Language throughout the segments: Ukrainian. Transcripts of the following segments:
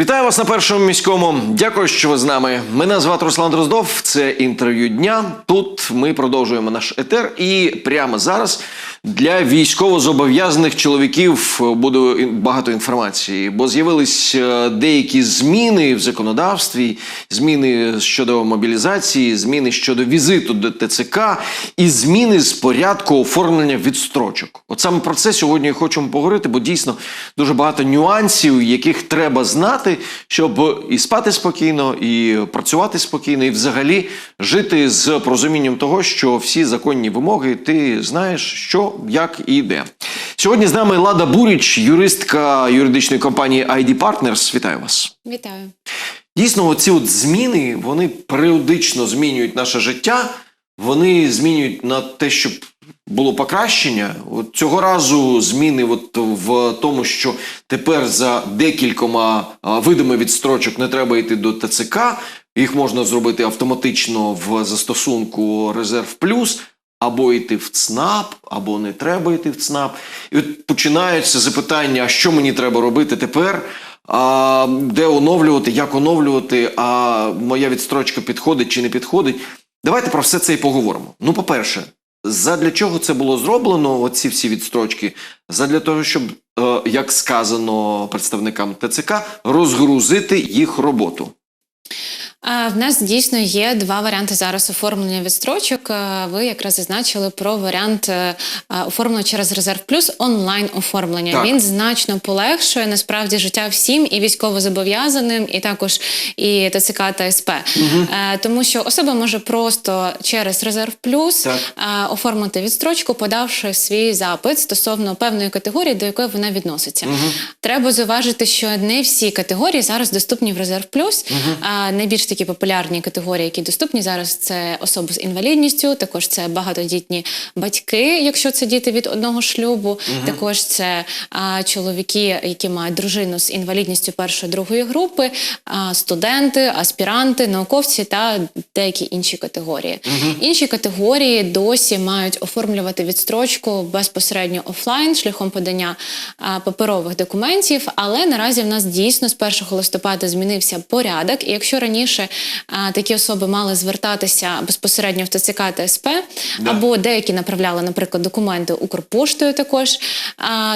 Вітаю вас на першому міському. Дякую, що ви з нами. Мене звати Руслан Дроздов. Це інтерв'ю дня. Тут ми продовжуємо наш етер. І прямо зараз для військовозобов'язаних чоловіків буде багато інформації, бо з'явились е, деякі зміни в законодавстві, зміни щодо мобілізації, зміни щодо візиту до ТЦК і зміни з порядку оформлення відстрочок. От саме про це сьогодні хочемо поговорити, бо дійсно дуже багато нюансів, яких треба знати, щоб і спати спокійно, і працювати спокійно, і взагалі жити з порозумінням того, що всі законні вимоги ти знаєш, що, як і де. Сьогодні з нами Лада Буріч, юристка юридичної компанії ID Partners. Вітаю вас. Вітаю. Дійсно, оці от зміни вони періодично змінюють наше життя. Вони змінюють на те, щоб було покращення. От цього разу зміни от в тому, що тепер за декількома видами відстрочок не треба йти до ТЦК. Їх можна зробити автоматично в застосунку Резерв Плюс. Або йти в ЦНАП, або не треба йти в ЦНАП. І от починаються запитання, а що мені треба робити тепер, а, де оновлювати, як оновлювати, а моя відстрочка підходить чи не підходить. Давайте про все це і поговоримо. Ну, по-перше, задля чого це було зроблено, оці всі відстрочки? Задля того, щоб, е, як сказано представникам ТЦК, розгрузити їх роботу. В нас дійсно є два варіанти зараз оформлення відстрочок. Ви якраз зазначили про варіант е, оформлення через резерв плюс онлайн оформлення. Так. Він значно полегшує насправді життя всім і військовозобов'язаним, і також і ТЦК та СП. Е, Тому що особа може просто через резерв плюс Так. оформити відстрочку, подавши свій запит стосовно певної категорії, до якої вона відноситься. Треба зауважити, що не всі категорії зараз доступні в резерв плюс. А найбільш такі популярні категорії, які доступні зараз, це особи з інвалідністю, також це багатодітні батьки, якщо це діти від одного шлюбу. Також це а, чоловіки, які мають дружину з інвалідністю першої другої групи, а, студенти, аспіранти, науковці та деякі інші категорії. Інші категорії досі мають оформлювати відстрочку безпосередньо офлайн шляхом подання а, паперових документів. Але наразі в нас дійсно з 1 листопада змінився порядок. І якщо раніше а, такі особи мали звертатися безпосередньо в ТЦК та СП, Да. або деякі направляли, наприклад, документи Укрпоштою також,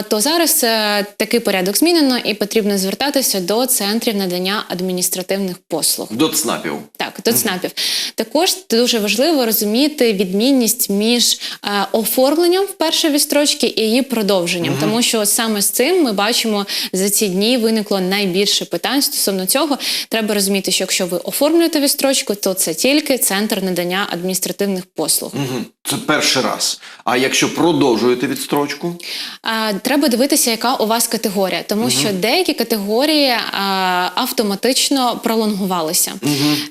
то зараз е, такий порядок змінено і потрібно звертатися до центрів надання адміністративних послуг. До ЦНАПів. Так, до ЦНАПів. Також дуже важливо розуміти відмінність між е, оформленням першої відстрочки і її продовженням, тому що саме з цим ми бачимо за ці дні виникло найбільше питань стосовно цього. Треба розуміти, що якщо ви оформлюєте вістрочку, то це тільки центр надання адміністративних послуг. Угу. Це перший раз. А якщо продовжуєте відстрочку? А, Треба дивитися, яка у вас категорія, тому що деякі категорії а, автоматично пролонгувалися.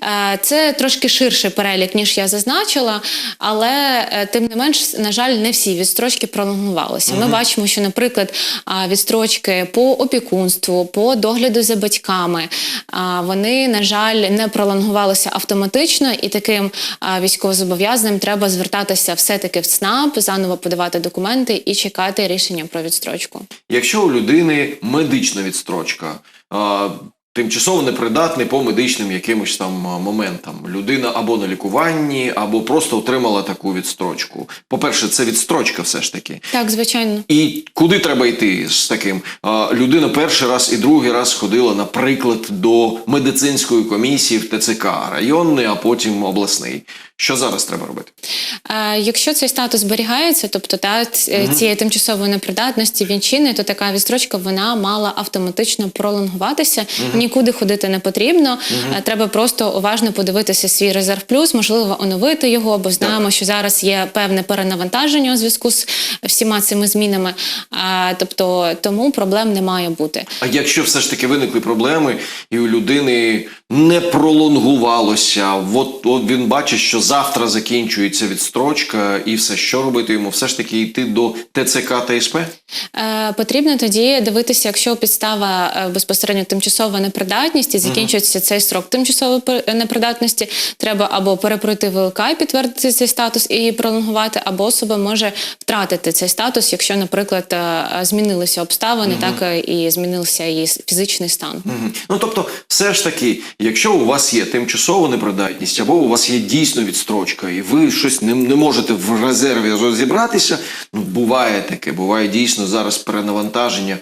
А, Це трошки ширший перелік, ніж я зазначила, але е, тим не менш, на жаль, не всі відстрочки пролонгувалися. Ми бачимо, що, наприклад, відстрочки по опікунству, по догляду за батьками, а, вони, на жаль, не пролонгувалися автоматично, і таким військовозобов'язаним треба звертатися все-таки в ЦНАП, заново подавати документи і чекати рішення про відстрочку. Якщо у людини медична відстрочка, тимчасово непридатний по медичним якимось там моментам, людина або на лікуванні, або просто отримала таку відстрочку. По-перше, це відстрочка все ж таки. Так, звичайно. І куди треба йти з таким? Людина перший раз і другий раз ходила, наприклад, до медицинської комісії в ТЦК, районний, а потім обласний. Що зараз треба робити? Е, Якщо цей статус зберігається, тобто та цієї тимчасової непридатності він чинний, то така відстрочка вона мала автоматично пролонгуватися. Нікуди ходити не потрібно. Угу. Треба просто уважно подивитися свій резерв плюс, можливо, оновити його, бо знаємо, що зараз є певне перенавантаження у зв'язку з всіма цими змінами. А, Тобто тому проблем не має бути. А якщо все ж таки виникли проблеми, і у людини не пролонгувалося. От, от він бачить, що завтра закінчується відстрочка, і все, що робити йому? Все ж таки йти до ТЦК та СП? Е, Потрібно тоді дивитися, якщо підстава е, безпосередньо тимчасова непридатність і закінчується цей срок тимчасової пер- непридатності, треба або перепройти ВЛК і підтвердити цей статус і пролонгувати, або особа може втратити цей статус, якщо, наприклад, е, е, змінилися обставини, так е, і змінився її фізичний стан. Мгм. Ну тобто, все ж таки, якщо у вас є тимчасова непридатність, або у вас є дійсно відстрочка, і ви щось не, не можете в резерві розібратися, ну буває таке, буває дійсно зараз перенавантаження.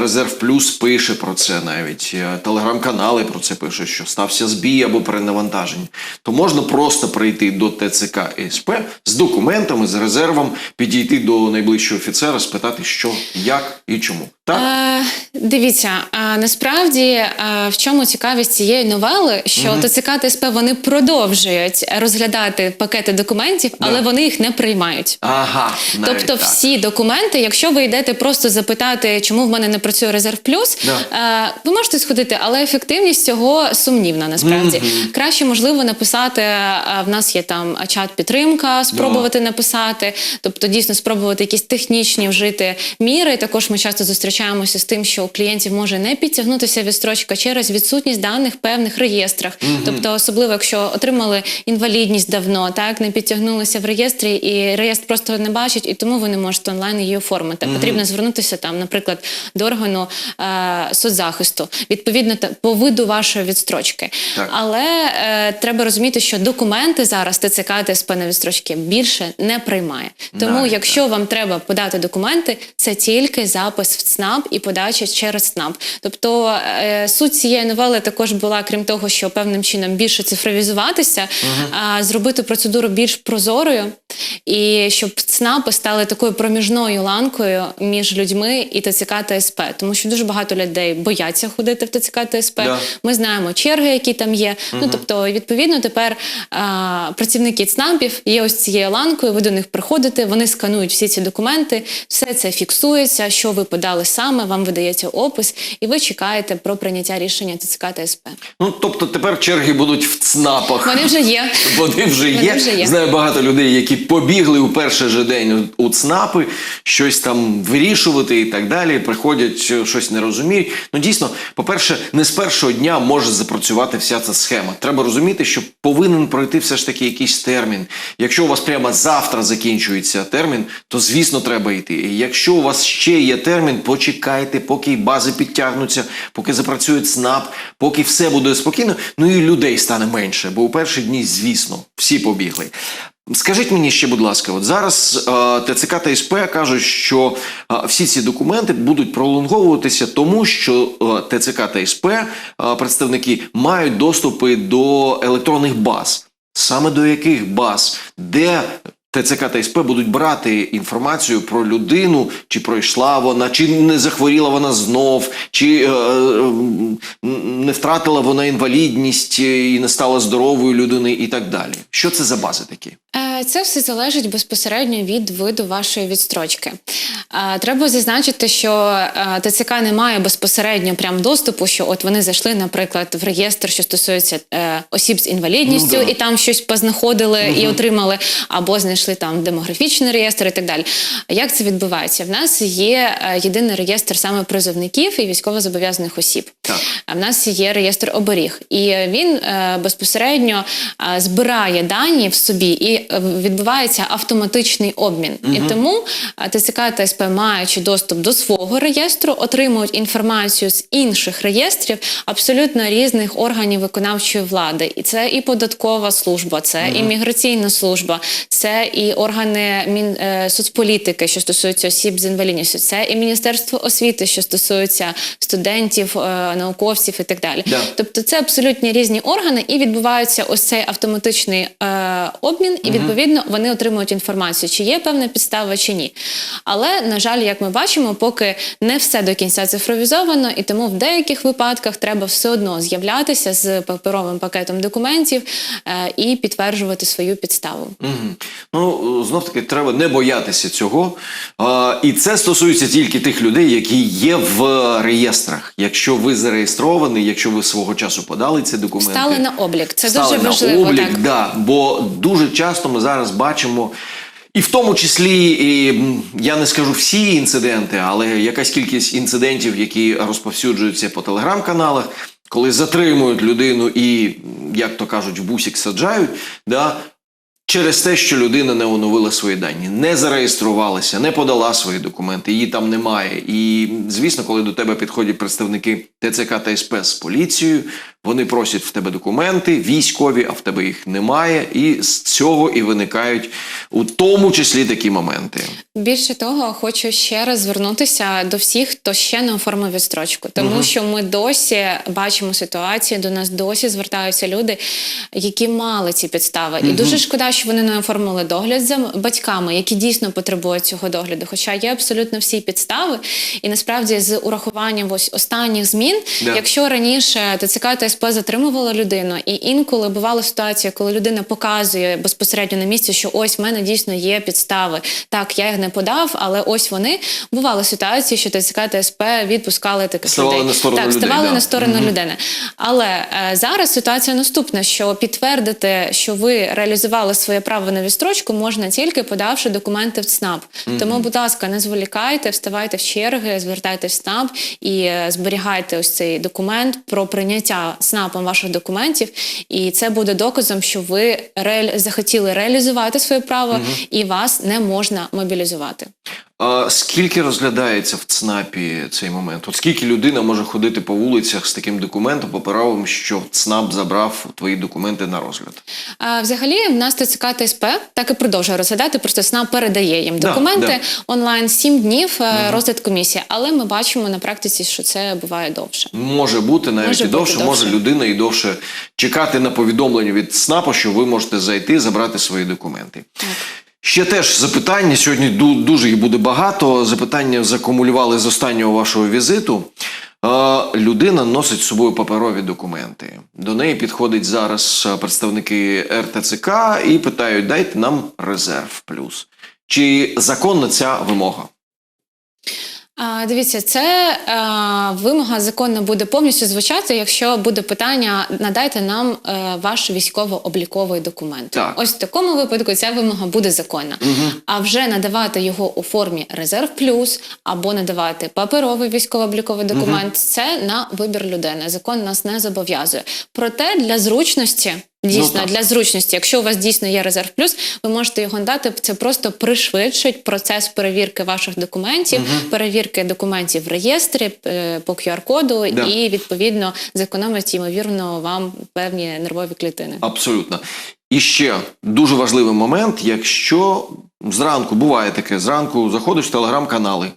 Резерв Плюс пише про це навіть. е, Телеграм-канали про це пишуть, що стався збій або перенавантаження. То можна просто прийти до ТЦК СП з документами, з резервом, підійти до найближчого офіцера, спитати, що, як і чому. Так? Е, дивіться, е, насправді е, в чому цікавість цієї новели, що ТЦК та СП вони продовжують розглядати пакети документів, але вони їх не приймають. Ага. навіть Тобто, так. всі документи, якщо ви йдете просто запитати, чому в мене не працює резерв плюс, Да. е, ви можете сходити, але ефективність цього сумнівна. Насправді краще можливо написати. е, В нас є там чат підтримка, спробувати написати, тобто дійсно спробувати якісь технічні вжити міри. Також ми часто зустрічаємося з тим, що у клієнтів може не підтягнутися відстрочка через відсутність даних певних реєстрах. Тобто, особливо якщо отримали інвалідність давно, так не підтягнулися в реєстрі, і реєстр просто не бачить, і тому ви не можете онлайн її оформити. Потрібно звернутися там, наприклад, до органу е, соцзахисту, відповідно та- по виду вашої відстрочки. Так. Але е, треба розуміти, що документи зараз ТЦК та СП на відстрочки більше не приймає. Тому, Навіть якщо вам треба подати документи, це тільки запис в ЦНАП і подача через ЦНАП. Тобто е, суть цієї новели також була, крім того, що певним чином більше цифровізуватися, а зробити процедуру більш прозорою, і щоб ЦНАПи стали такою проміжною ланкою між людьми і ТЦК та СП. Тому що дуже багато людей бояться ходити в ТЦК та СП. Да. Ми знаємо черги, які там є. Ну тобто, відповідно, тепер а, працівники ЦНАПів є ось цією ланкою. Ви до них приходите, вони сканують всі ці документи, все це фіксується, що ви подали саме, вам видається опис, і ви чекаєте про прийняття рішення ТЦК та СП. Ну, тобто тепер черги будуть в ЦНАПах. Вони вже є. Вони вже є. Вони вже є. Знаю багато людей, які побігли у перший же день у ЦНАПи, щось там вирішувати і так далі. Приходять, е, щось не розуміють. Ну дійсно, по-перше, не з першого дня може запрацювати вся ця схема. Треба розуміти, що повинен пройти все ж таки якийсь термін. Якщо у вас прямо завтра закінчується термін, то звісно треба йти. І якщо у вас ще є термін, почекайте, поки бази підтягнуться, поки запрацює ЦНАП, поки все буде спокійно. Ну і людей стане менше, бо у перші дні, звісно, всі побігли. Скажіть мені ще, будь ласка, от зараз е, ТЦК та СП кажуть, що е, всі ці документи будуть пролонговуватися, тому що е, ТЦК та СП представники мають доступи до електронних баз. Саме до яких баз, де ТЦК та СП будуть брати інформацію про людину, чи пройшла вона, чи не захворіла вона знов, чи е, е, не втратила вона інвалідність е, і не стала здоровою людиною, і так далі. Що це за бази такі? Це все залежить безпосередньо від виду вашої відстрочки. Треба зазначити, що ТЦК не має безпосередньо прям доступу, що от вони зайшли, наприклад, в реєстр, що стосується е, осіб з інвалідністю, Ну, да. і там щось познаходили і отримали, або знайшли там демографічний реєстр і так далі. Як це відбувається? В нас є е, єдиний реєстр саме призовників і військовозобов'язаних осіб. Так. В нас є реєстр оберіг, і він е, безпосередньо збирає дані в собі і відбувається автоматичний обмін. І тому е, ТЦК та СП, маючи доступ до свого реєстру, отримують інформацію з інших реєстрів абсолютно різних органів виконавчої влади. І це і податкова служба, це і міграційна служба, це і органи мін, е, соцполітики, що стосуються осіб з інвалідністю, це і Міністерство освіти, що стосується студентів, е, науковців і так далі. Да. Тобто це абсолютно різні органи, і відбувається ось цей автоматичний е, обмін, і відповідно відповідно вони отримують інформацію, чи є певна підстава, чи ні. Але на жаль, як ми бачимо, поки не все до кінця цифровізовано, і тому в деяких випадках треба все одно з'являтися з паперовим пакетом документів е, і підтверджувати свою підставу. Мгм. Ну, знов таки, треба не боятися цього. А, і це стосується тільки тих людей, які є в реєстрах. Якщо ви зареєстровані, якщо ви свого часу подали ці документи. Стали на облік. Це стали дуже на важливо. облік, так. Да, бо дуже часто ми зараз бачимо. І в тому числі, і, я не скажу всі інциденти, але якась кількість інцидентів, які розповсюджуються по телеграм-каналах, коли затримують людину і, як то кажуть, в бусік саджають, да, через те, що людина не оновила свої дані, не зареєструвалася, не подала свої документи, її там немає. І, звісно, коли до тебе підходять представники ТЦК та СП з поліцією, вони просять в тебе документи, військові, а в тебе їх немає. І з цього і виникають у тому числі такі моменти. Більше того, хочу ще раз звернутися до всіх, хто ще не оформив відстрочку, тому що ми досі бачимо ситуацію, до нас досі звертаються люди, які мали ці підстави. І дуже шкода, що вони не оформили догляд за батьками, які дійсно потребують цього догляду. Хоча є абсолютно всі підстави, і насправді з урахуванням ось останніх змін, Да. якщо раніше ТЦК та СП затримувала людину, і інколи бувала ситуація, коли людина показує безпосередньо на місці, що ось в мене дійсно є підстави. Так, я їх не подав, але ось вони бували ситуації, що ТЦК та СП відпускали таких Ставали людей. на сторону так, людей, ставали да. на сторону людини. Але е, зараз ситуація наступна: що підтвердити, що ви реалізували своє право на відстрочку, можна тільки подавши документи в ЦНАП. Тому, будь ласка, не зволікайте, вставайте в черги, звертайтесь в ЦНАП і е, зберігайте ось цей документ про прийняття ЦНАПом ваших документів. І це буде доказом, що ви реаль... захотіли реалізувати своє право, і вас не можна мобілізувати. А скільки розглядається в ЦНАПі цей момент? От скільки людина може ходити по вулицях з таким документом паперовим, що ЦНАП забрав твої документи на розгляд? А, взагалі, в нас ТЦК та СП так і продовжує розглядати. Просто СНАП передає їм документи да. онлайн 7 днів е, розгляд комісії. Але ми бачимо на практиці, що це буває довше. Може бути навіть Може і бути довше, довше. може людина і довше чекати на повідомлення від ЦНАПу, що ви можете зайти забрати свої документи. Ще теж запитання. Сьогодні дуже їх буде багато. Запитання закумулювали з останнього вашого візиту. Е, Людина носить з собою паперові документи. До неї підходять зараз е, представники РТЦК і питають: дайте нам резерв плюс. Чи законна ця вимога? Дивіться, це вимога законно буде повністю звучати, якщо буде питання надайте нам е, ваш військово-обліковий документ. Так. Ось в такому випадку ця вимога буде законна. А вже надавати його у формі резерв плюс або надавати паперовий військово-обліковий документ. Це на вибір людини. Закон нас не зобов'язує. Проте для зручності. Дійсно, Ну, для зручності, якщо у вас дійсно є резерв плюс, ви можете його дати. Це просто пришвидшить процес перевірки ваших документів, перевірки документів в реєстрі е, по QR-коду Да. і відповідно зекономить ймовірно вам певні нервові клітини. Абсолютно. І ще дуже важливий момент, якщо зранку буває таке, зранку заходиш в телеграм-канали,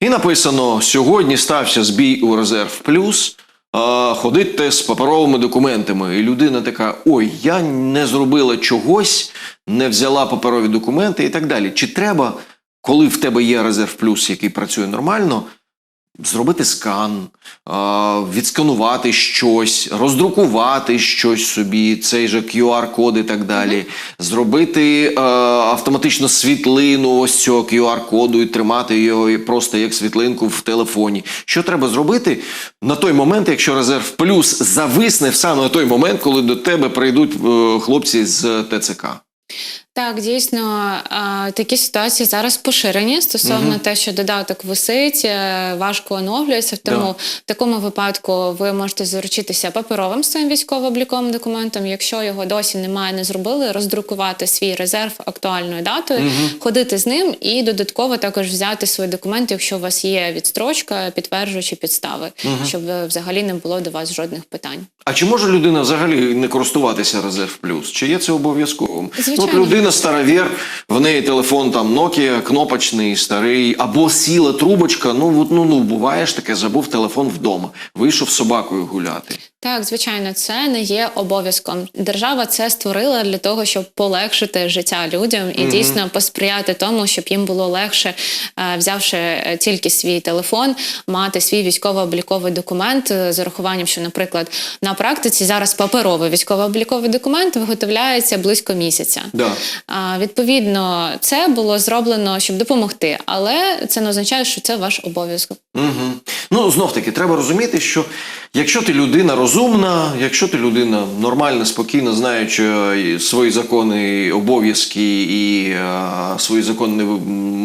і написано: сьогодні стався збій у резерв плюс. А, ходите з паперовими документами, і людина така: ой, я не зробила чогось, не взяла паперові документи і так далі. Чи треба, коли в тебе є резерв плюс, який працює нормально, зробити скан, відсканувати щось, роздрукувати щось собі, цей же QR-код і так далі, зробити е, автоматично світлину ось цього QR-коду і тримати його просто як світлинку в телефоні. Що треба зробити на той момент, якщо резерв плюс зависне саме той момент, коли до тебе прийдуть е, хлопці з ТЦК? Так, дійсно, такі ситуації зараз поширені стосовно те, що додаток висить, е, важко оновлюється. Тому Да. в такому випадку ви можете заручитися паперовим своїм військово-обліковим документом. Якщо його досі немає, не зробили, роздрукувати свій резерв актуальною датою, ходити з ним і додатково також взяти свої документи, якщо у вас є відстрочка, підтверджуючи підстави, щоб е, взагалі не було до вас жодних питань. А чи може людина взагалі не користуватися резерв плюс? Чи є це обов'язковим? Звичайно. От людина старовір, в неї телефон там Nokia, кнопочний, старий, або сіла трубочка. Ну ну ну буває ж таке, забув телефон вдома. Вийшов з собакою гуляти. Так, звичайно, це не є обов'язком. Держава це створила для того, щоб полегшити життя людям і дійсно посприяти тому, щоб їм було легше, е, взявши е, тільки свій телефон, мати свій військово-обліковий документ е, з урахуванням, що, наприклад, на практиці зараз паперовий військово-обліковий документ виготовляється близько місяця. Да. А, Відповідно, це було зроблено, щоб допомогти, але це не означає, що це ваш обов'язок. Угу. Ну, знов таки, треба розуміти, що якщо ти людина розумна, якщо ти людина нормальна, спокійна, знаючи свої закони, обов'язки і е, свої законні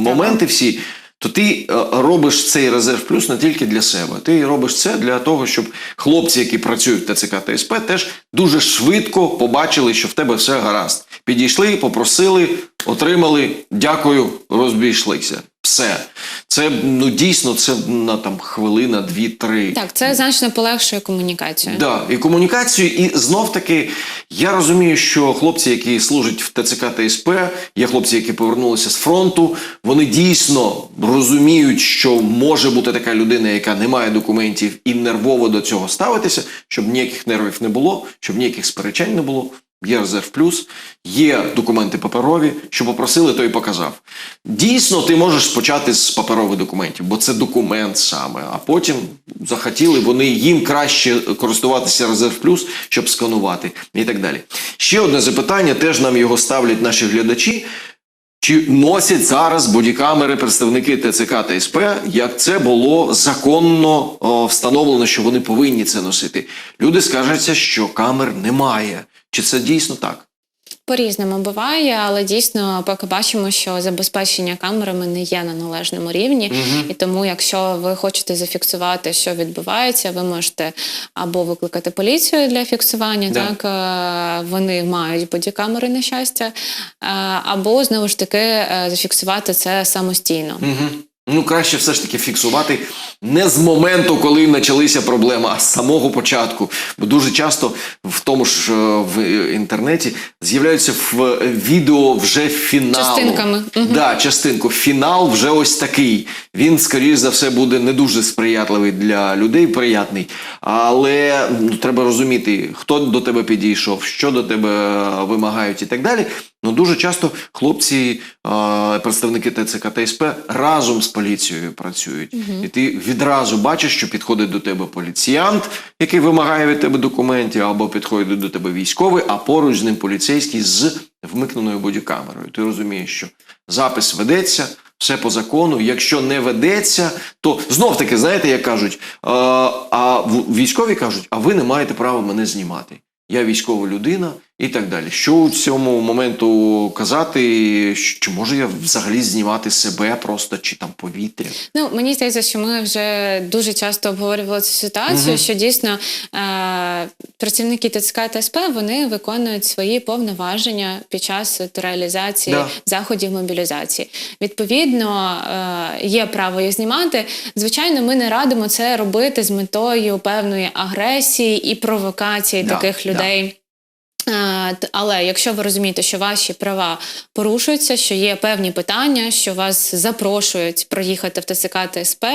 моменти всі, то ти е, робиш цей резерв плюс не тільки для себе. Ти робиш це для того, щоб хлопці, які працюють в ТЦК та СП, теж дуже швидко побачили, що в тебе все гаразд. Підійшли, попросили, отримали, дякую, розбійшлися. Все. Це ну дійсно це на там хвилина, дві-три. Так, це значно полегшує комунікацію. Да, і комунікацію, і знов таки я розумію, що хлопці, які служать в ТЦК та СП, є хлопці, які повернулися з фронту, вони дійсно розуміють, що може бути така людина, яка не має документів і нервово до цього ставитися, щоб ніяких нервів не було, щоб ніяких сперечань не було. Є резерв плюс, є документи паперові, що попросили, то і показав. Дійсно, ти можеш почати з паперових документів, бо це документ саме. А потім захотіли вони їм краще користуватися резерв плюс, щоб сканувати і так далі. Ще одне запитання, теж нам його ставлять наші глядачі. Чи носять зараз бодікамери представники ТЦК та СП, як це було законно о, встановлено, що вони повинні це носити? Люди скаржаться, що камер немає. Чи це дійсно так? По-різному буває, але дійсно поки бачимо, що забезпечення камерами не є на належному рівні. І тому, якщо ви хочете зафіксувати, що відбувається, ви можете або викликати поліцію для фіксування, Да. так е, вони мають бодікамери на щастя, е, або знову ж таки е, зафіксувати це самостійно. Угу. Ну, краще все ж таки фіксувати не з моменту, коли почалися проблеми, а з самого початку. Бо дуже часто в тому ж е, в інтернеті з'являються в відео вже фіналу. Частинками. Мгм. Да, частинку. Фінал вже ось такий. Він, скоріш за все, буде не дуже сприятливий для людей, приятний. Але ну, треба розуміти, хто до тебе підійшов, що до тебе е, вимагають і так далі. Ну дуже часто хлопці, представники ТЦК та СП разом з поліцією працюють. І ти відразу бачиш, що підходить до тебе поліціянт, який вимагає від тебе документів, або підходить до тебе військовий, а поруч з ним поліцейський з вмикненою бодікамерою. Ти розумієш, що запис ведеться. Все по закону. Якщо не ведеться, то знов таки, знаєте, як кажуть, а військові кажуть, а ви не маєте права мене знімати. Я військова людина і так далі. Що у цьому моменту казати? Чи можу я взагалі знімати себе просто чи там повітря? Ну, мені здається, що ми вже дуже часто обговорювали цю ситуацію, що дійсно е- працівники ТЦК та СП вони виконують свої повноваження під час реалізації Да. заходів мобілізації. Відповідно, е- є право їх знімати. Звичайно, ми не радимо це робити з метою певної агресії і провокації Да, таких людей. Т- Але якщо ви розумієте, що ваші права порушуються, що є певні питання, що вас запрошують проїхати в ТЦК та СП,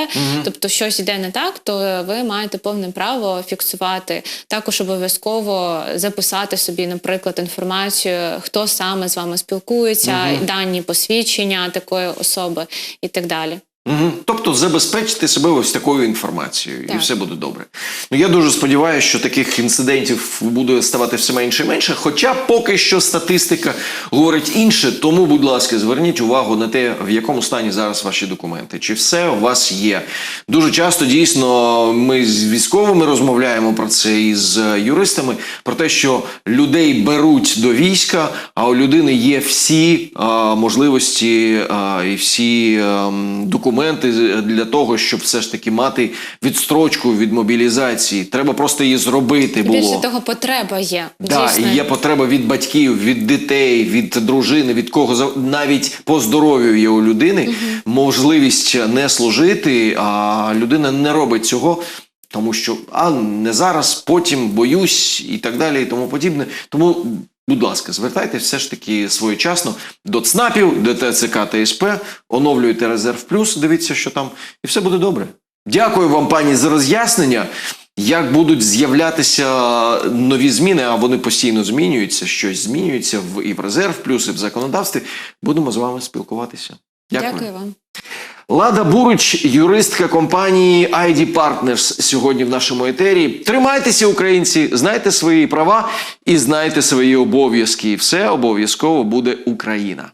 тобто щось йде не так, то ви маєте повне право фіксувати. Також обов'язково записати собі, наприклад, інформацію, хто саме з вами спілкується, дані посвідчення такої особи і так далі. Угу. Тобто забезпечити себе ось такою інформацією, і все буде добре. Ну я дуже сподіваюся, що таких інцидентів буде ставати все менше і менше. Хоча поки що статистика говорить інше, тому, будь ласка, зверніть увагу на те, в якому стані зараз ваші документи, чи все у вас є. Дуже часто дійсно ми з військовими розмовляємо про це і з юристами, про те, що людей беруть до війська, а у людини є всі а, можливості а, і всі ем, документи для того, щоб все ж таки мати відстрочку від мобілізації. Треба просто її зробити було. Більше того, потреба є. Да, дійсно. і є потреба від батьків, від дітей, від дружини, від кого навіть по здоров'ю є у людини можливість не служити, а людина не робить цього. Тому що а не зараз, потім боюсь і так далі, і тому подібне. Тому, будь ласка, звертайте все ж таки своєчасно до ЦНАПів, до ТЦК та СП, оновлюйте резерв плюс, дивіться, що там, і все буде добре. Дякую вам, пані, за роз'яснення. як будуть з'являтися нові зміни, а вони постійно змінюються, щось змінюється в і в резерв, плюс і в законодавстві. Будемо з вами спілкуватися. Дякую. Дякую вам. Лада Буруч, юристка компанії ID Partners, сьогодні в нашому етері. Тримайтеся, українці, знайте свої права і знайте свої обов'язки. І все обов'язково буде Україна.